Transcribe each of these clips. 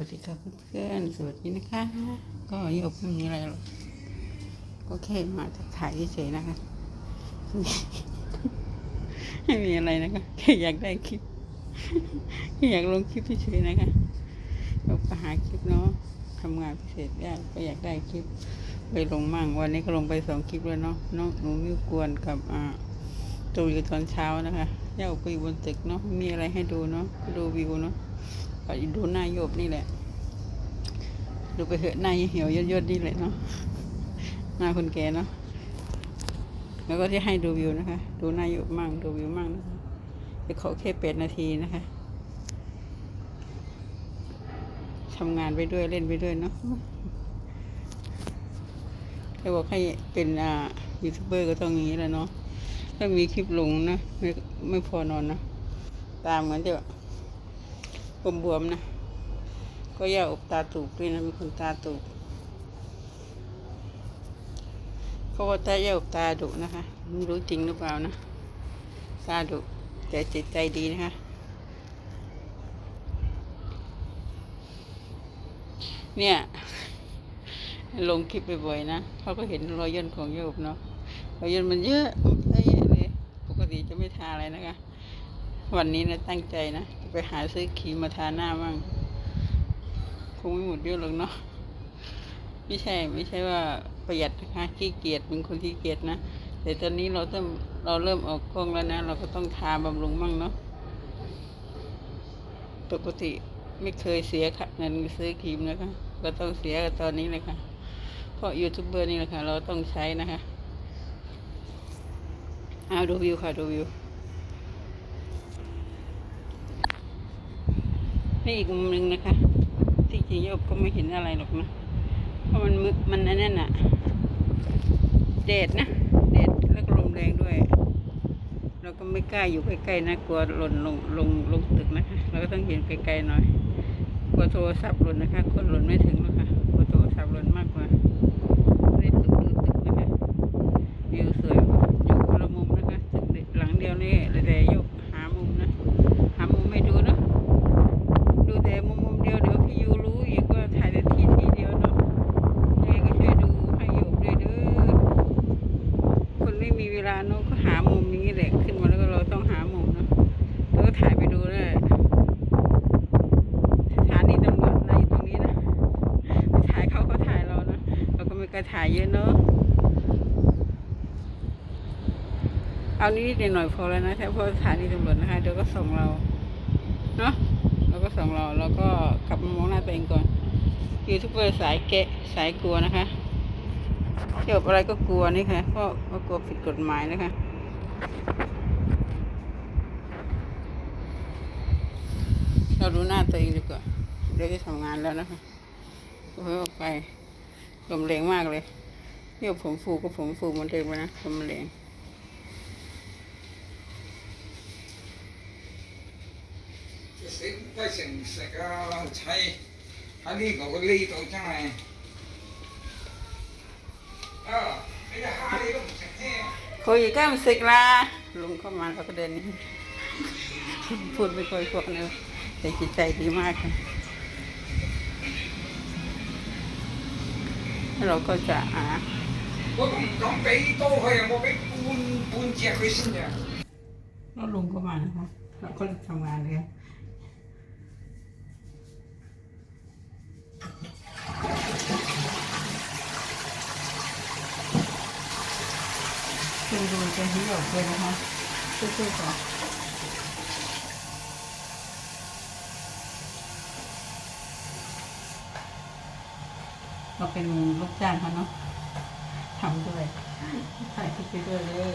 วัสดีครับเพื่อนๆสวัสดีนะคะ ก็ยกม่มีอะไรหรอกก็แค่มาถ่ายเฉยๆนะคะไม่มีอะไรนะคะแค่อยากได้คลิปแค่อยากลงคลิปเฉยๆนะคะเราก็หาคลิปเนาะทำงานพิเศษได้ก็อยากได้คลิปไปลงมั่งวันนี้ก็ลงไปสองคลิปแล้วเนาะน้องหนูมิวกวนกับอ่าตูอยู่ตอนเช้านะคะย่าออกไปอยู่บนตึกเนาะมีอะไรให้ดูเนาะดูวิวเนาะ ก็ดูหน้าโยบนี่แหละ ดูไปเถอะหน้าเหี่ยวๆยดๆนี่แหละเนาะหน้าคนแก่เนาะแล้วก็ที่ให้ดูวิวนะคะ ดูหน้าโยบมั่งดูวิวมั่งนะคะจะขอแค่แปดนาทีนะคะทำงานไปด้วยเล่นไปด้วยเนาะถ้าบอกให้เป็นอ่ายูทูบเบอร์ก็ต้องอย่างนี้แหละเนาะถ้ามีคลิปลงนะ ไม่ไม่พอนอนนะ ตามเหมือนเดี๋ยว บวมๆนะ ก็อย่าอบตาตูบด้วยนะมีคนตาตูบเขาว่าตาอย่าอบตาดุนะคะไม่รู้จริงหรือเปล่านะ ตาดุแต่จิตใจดีนะคะเนี่ยลงคลิปบ่อยๆนะเขาก็เห็นรอยย่นของโยบเนาะรอยย่นมันเยอะมันเยอะเลยปกติจะไม่ทาอะไรนะคะ วันนี้นะตั้งใจนะ ไปหาซื้อครีมมาทาหน้าบ้างคงไม่หมดเยอะหรอกเนาะไม่ใช่ไม่ใช่ว่าประหยัดนะคะขี้เกียจเป็นคนขี้เกียจนะแต่ตอนนี้เราต้องเราเริ่มออกกล้องแล้วนะ เราก็ต้องทาบำรุงมั่งเนาะปกติไม่เคยเสียค่ะเงินซื้อครีมนะคะ ก็ต้องเสียตอนนี้เลยค่ะเพราะยูทูบเบอร์นี่แหละค่ะ เราต้องใช้นะคะเอาดูวิวค่ะ ดูวิว นี่อีกมุมหนึ่งนะคะ ที่จริงโยบก็ไม่เห็นอะไรหรอกนะเพราะมันมึกมันอันนั่นน่ะเดดนะเดดแล้วก็ลมแรงด้วย เราก็ไม่กล้าอยู่ใกล้ๆนะกลัวหล่นลงลงลงตึกนะคะ เราก็ต้องเห็นไกลๆหน่อยกลัวโทรศัพท์หล่นนะคะคนหล่นไม่ถึงหรอกค่ะกลัวโทรศัพท์หล่นมากกว่าไม่ได้ตึกดูตึกนะคะวิวสวยอยู่คนละมุมนะคะตึกหลังเดียวนี่แต่โยกหามุมนะหามุมไม่ดูเนอะ ดูแต่มุมมุมเดียวเดี๋ยวพี่ยูรู้อีกว่าถ่ายแต่ที่ที่เดียวเนาะยังไงก็ช่วยดูให้โยบด้วยเด้อคนไม่มีเวลาเนาะก็หามุมนี้แหละขึ้นมาแล้วก็เราต้องหามุมเนาะแล้วก็ถ่ายไปดูเลยสถานีตำรวจอะไรอยู่ตรงนี้นะไปถ่ายเขาก็ถ่ายเรานะเราก็ไม่กล้า ถ่ายเยอะเนาะเอานิดหน่อยพอแล้วนะถ้าพอสถานีตำรวจนะคะเดี๋ยวก็ส่งเราเนาะแล้วก็ส่งเราแล้วก็กลับมามองหน้าตัวเองก่อนยูทูบเบอร์สายเกะสายกลัวนะคะเกี่ยวกับอะไรก็กลัวนี่ค่ะเพราะว่ากลัวผิดกฎหมายนะคะเราดูหน้าตัวเองดีกว่าเดี๋ยวจะทำงานแล้วนะคะเพิ่อไป ลมแรงมากเลยเนี่ยผมฟูก็ผมฟูมันเดิมนะลมแรงสิบไปสิบก็ใช้ฮันนี่ก็ลีตรงจังไงเออไอ้ฮารีก็ก้คุยกันสิกละลุงเข้ามาแล้วก็เดินพูดไม่ค่อยพวกนะแต่จิตใจดีมากค่ะ เราก็จะอ่าแล้วลุงก็มานะคะเราก็ทำงานเลยดูดูจะหิ้วออกเลยนะคะช่วยๆก่อน เราเป็นลูกจ้างเขาเนาะทำด้วยถ่ายคลิปไปด้วยเลย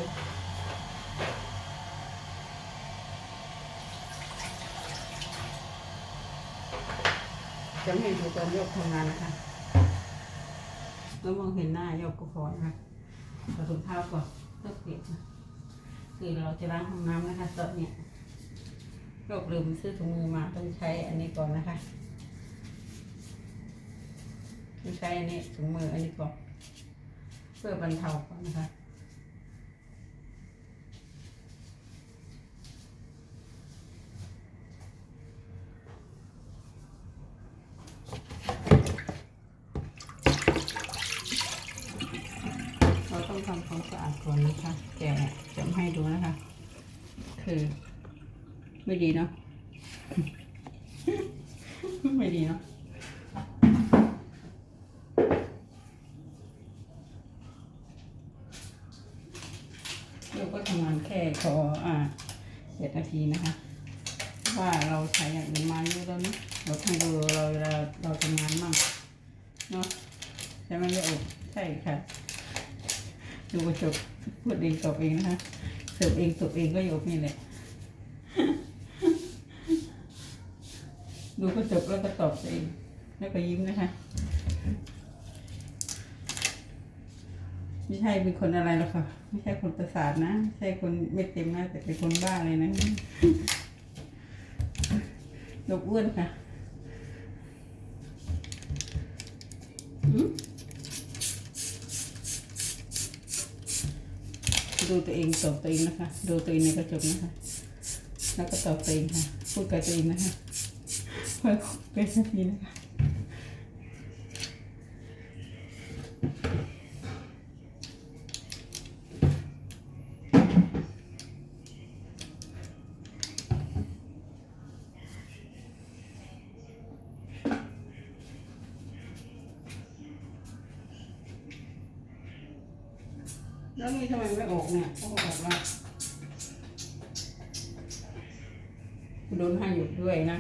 จะไม่ดูตอนโยกทำงานนะคะ แล้วมองเห็นหน้าโยกก็พอนะคะใส่ถุงเท้าก่อนเพื่อเปียกนะคือเราจะล้างห้องน้ำนะคะตอนเนี้ยโยกลืมซื้อถุงมือมาต้องใช้อันนี้ก่อนนะคะ ไม่ใช้อันนี้ถุงมืออันนี้ก่อนเพื่อบรรเทานะคะเราต้องทำความสะอาดก่อนนะคะ แกะจะให้ดูนะคะ คือ ไม่ดีเนาะ ไม่ดีเนาะ ขออ่าเจ็ดนาทีนะคะ ว่าเราใช้อย่างอื่นมาเยอะแล้วนะเราต้องดูเราเวลาเราทำงานมั่งเนาะใช่ไหมยายอกใช่ค่ะ ดูกระจกพูดเองตอบเองนะคะเสิร์ฟเองตบเองก็โยกนี่แหละดูกระจกแล้วก็ตอบตัวเองแล้วก็ยิ้มนะคะ ไม่ใช่เป็นคนอะไรหรอกค่ะ ไม่ใช่คนประสาทนะไม่ใช่คนไม่เต็มนะแต่เป็นคนบ้าเลยนะดกอ้วนค่ะดูตัวเองตอบตัวเองนะคะ ดูตัวเองในกระจกนะคะ แล้วก็ตอบตัวเองค่ะ พูดกับตัวเองนะคะเพื่อเป็นสักทีนะคะ แล้วนี่ทำไมไม่ออกเนี่ยเขาบอกว่าโดนให้หยุดด้วยนะ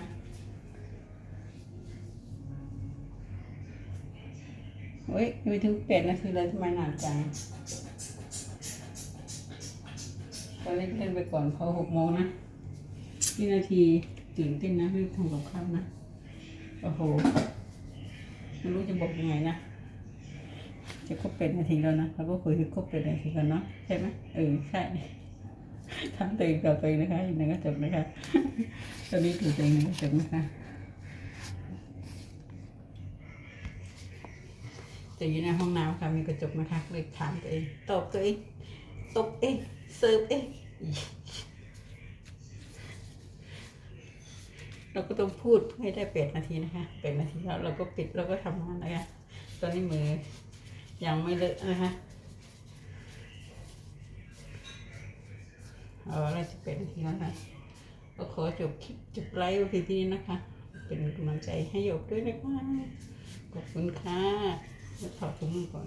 เฮ้ยยังไม่ถึงแปดนาทีเลยทำไมนานจังตอนนี้เล่นไปก่อนพอหกโมงนะนี่นาทีตื่นเต้นนะรีบทำกับข้าวนะ โอ้โหไม่รู้จะบอกยังไงนะ จะครบเป็นนาทีแล้วนะเราก็คุยครบเป็นนาทีกันเนาะใช่ไหมเออใช่ทำตัวเองต่อไปนะคะอีกหนึ่งก็จบนะคะตอนนี้ถือตัวเองก็จบนะคะจะอยู่ในห้องน้ำค่ะมีกระจกนะคะเลยถามตัวเองตอบตัวเองตบเองเสิร์ฟเองเราก็ต้องพูดให้ได้แปดนาทีนะคะแปดนาทีแล้วเราก็ปิดเราก็ทำงานนะคะตอนนี้มือ ยังไม่เลอะนะคะเอาอะไรจะเป็นทีแล้วนะก็ขอจบคลิปจบไลฟ์ไว้เพียงที่นี้นะคะ เป็นกำลังใจให้หยกด้วยนะคะขอบคุณค่ะแล้วถอดถุงมือก่อน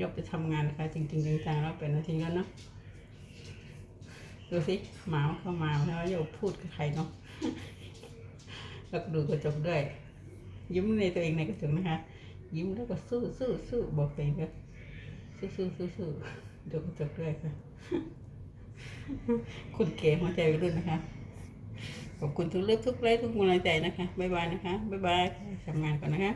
ยกไปทำงานนะคะ จริงๆจังๆแล้วเป็นนาทีแล้วเนาะดูสิหมาเข้ามาแล้วยกพูดกับใครเนาะแล้วก็ดูกระจกด้วย ยิ้มในตัวเองในกระจกนะคะ ยิ้มแล้วก็สู้สู้สู้บอกตัวเองก็สู้สู้สู้สู้ดูกระจกด้วยค่ะคุณเก๋หัวใจวัยรุ่นนะคะขอบคุณทุกเลือกทุกไลค์ทุกกำลังใจนะคะบ๊ายบายนะคะบ๊ายบายทำงานก่อนนะคะ